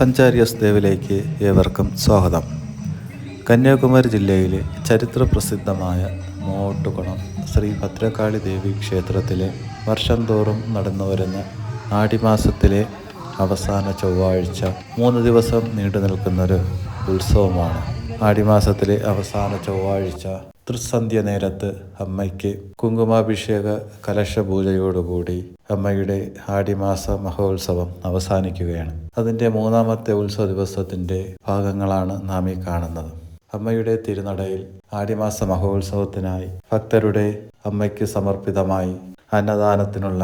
സഞ്ചാരിയസ് ദേവിലേക്ക് ഏവർക്കും സ്വാഗതം. കന്യാകുമാരി ജില്ലയിലെ ചരിത്ര പ്രസിദ്ധമായ മൂവോട്ടുകുളം ശ്രീ ഭദ്രകാളി ദേവി ക്ഷേത്രത്തിലെ വർഷം തോറും നടന്നു വരുന്ന ആടിമാസത്തിലെ അവസാന ചൊവ്വാഴ്ച മൂന്ന് ദിവസം നീണ്ടു നിൽക്കുന്നൊരു ഉത്സവമാണ്. ആടിമാസത്തിലെ അവസാന ചൊവ്വാഴ്ച തൃസന്ധ്യ നേരത്ത് അമ്മയ്ക്ക് കുങ്കുമാഭിഷേക കലശപൂജയോടുകൂടി അമ്മയുടെ ആടിമാസ മഹോത്സവം അവസാനിക്കുകയാണ്. അതിന്റെ മൂന്നാമത്തെ ഉത്സവ ദിവസത്തിന്റെ ഭാഗങ്ങളാണ് നാം ഈ കാണുന്നത്. അമ്മയുടെ തിരുനടയിൽ ആടിമാസ മഹോത്സവത്തിനായി ഭക്തരുടെ അമ്മയ്ക്ക് സമർപ്പിതമായി അന്നദാനത്തിനുള്ള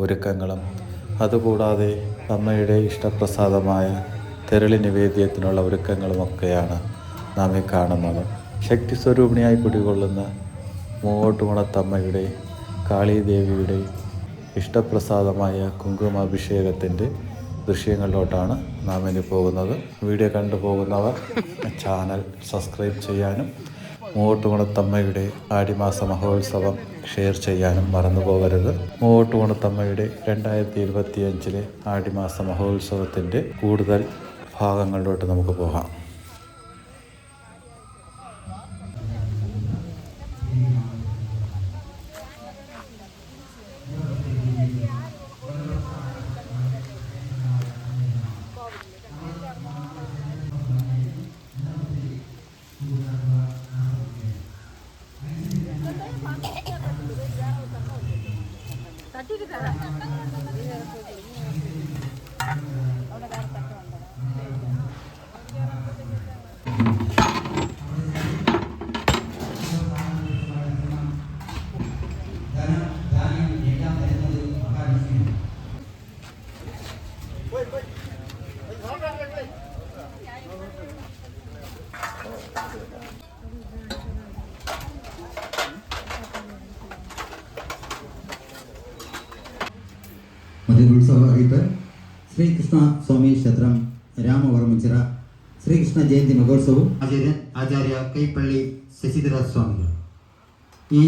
ഒരുക്കങ്ങളും അതുകൂടാതെ അമ്മയുടെ ഇഷ്ടപ്രസാദമായ തെരളി നിവേദ്യത്തിനുള്ള ഒരുക്കങ്ങളുമൊക്കെയാണ് നാം ഈ കാണുന്നത്. ശക്തി സ്വരൂപിണിയായി കുടികൊള്ളുന്ന മൂവോട്ടുകുണത്തമ്മയുടെ കാളീദേവിയുടെ ഇഷ്ടപ്രസാദമായ കുങ്കുമാഭിഷേകത്തിന്റെ ദൃശ്യങ്ങളിലോട്ടാണ് നാം ഇനി പോകുന്നത്. വീഡിയോ കണ്ടു പോകുന്നവർ ചാനൽ സബ്സ്ക്രൈബ് ചെയ്യാനും മൂവോട്ടുകുണത്തമ്മയുടെ ആടിമാസ മഹോത്സവം ഷെയർ ചെയ്യാനും മറന്നു പോകരുത് മൂവോട്ടുകുണത്തമ്മയുടെ രണ്ടായിരത്തി ഇരുപത്തിയഞ്ചിലെ ആടിമാസ മഹോത്സവത്തിന്റെ കൂടുതൽ ഭാഗങ്ങളിലോട്ട് നമുക്ക് പോകാം. മധുരോത്സവ അറിയിപ്പ് ശ്രീകൃഷ്ണ സ്വാമി ക്ഷേത്രം രാമവർമ്മച്ചിറ ശ്രീകൃഷ്ണ ജയന്തി മഹോത്സവം ആചാര്യൻ ആചാര്യ കൈപ്പള്ളി ശശിധര സ്വാമികൾ. ഈ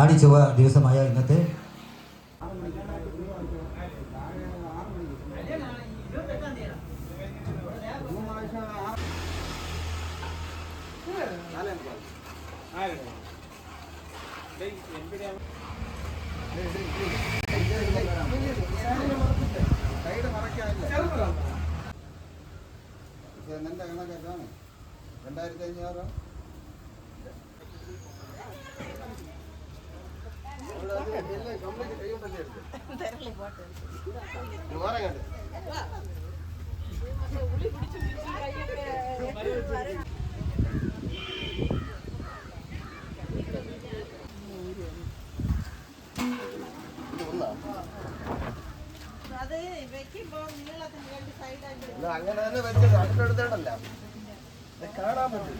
ആടിച്ചൊവ്വ ദിവസമായ ഇന്നത്തെ അങ്ങനെ തന്നെ വെച്ചത് അടുത്തടുത്തല്ല കാണാൻ പറ്റും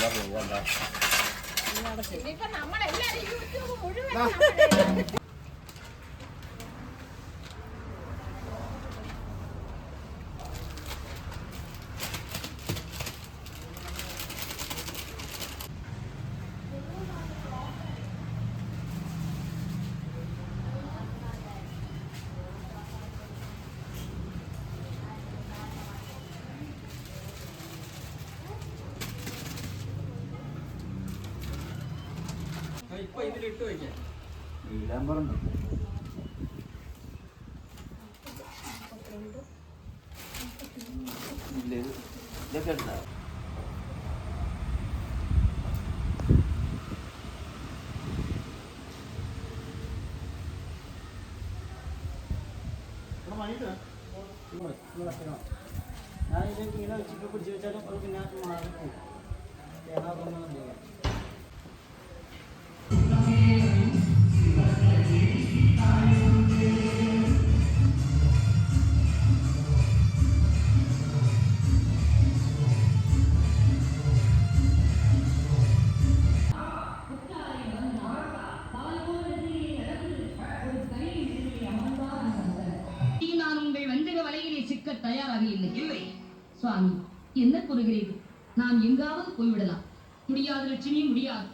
എന്നാ പോകണ്ട ഇനിയിപ്പോ നമ്മളെല്ലാരും യൂട്യൂബ് പറഞ്ഞു. നമ്മുടെ ഞാൻ ഇതിലേക്ക് ഇങ്ങനെ വെച്ചിട്ട് പിടിച്ച് വെച്ചാലും അത് പിന്നെ മാറിപ്പോകും തേങ്ങ കൊണ്ടൊന്നും ും தயாராக இல்லை. இல்லை. சுவாமி என்ன கூறுகிறீர்கள்? நாம் எங்காவது போய்விடலாம். முடியாது லட்சுமி முடியாது.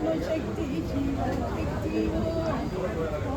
çekti, çekti, çekti.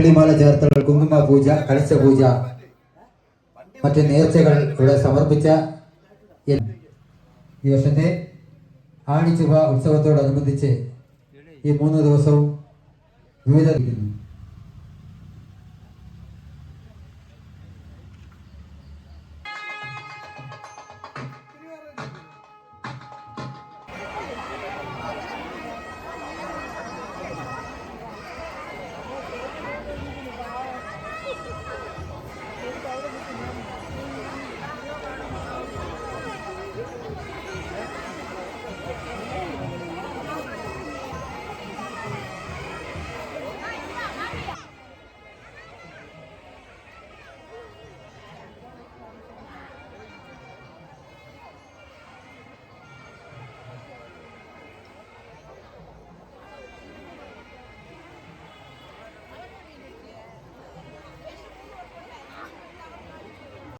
പെരളിമാല ചേർത്തൽ കുങ്കുമ പൂജ കലശ പൂജ മറ്റ് നേർച്ചകൾ ഇവിടെ സമർപ്പിച്ച ഈ വർഷത്തെ ആണിച്ചുവ ഉത്സവത്തോടനുബന്ധിച്ച് ഈ മൂന്ന് ദിവസവും വിവിധ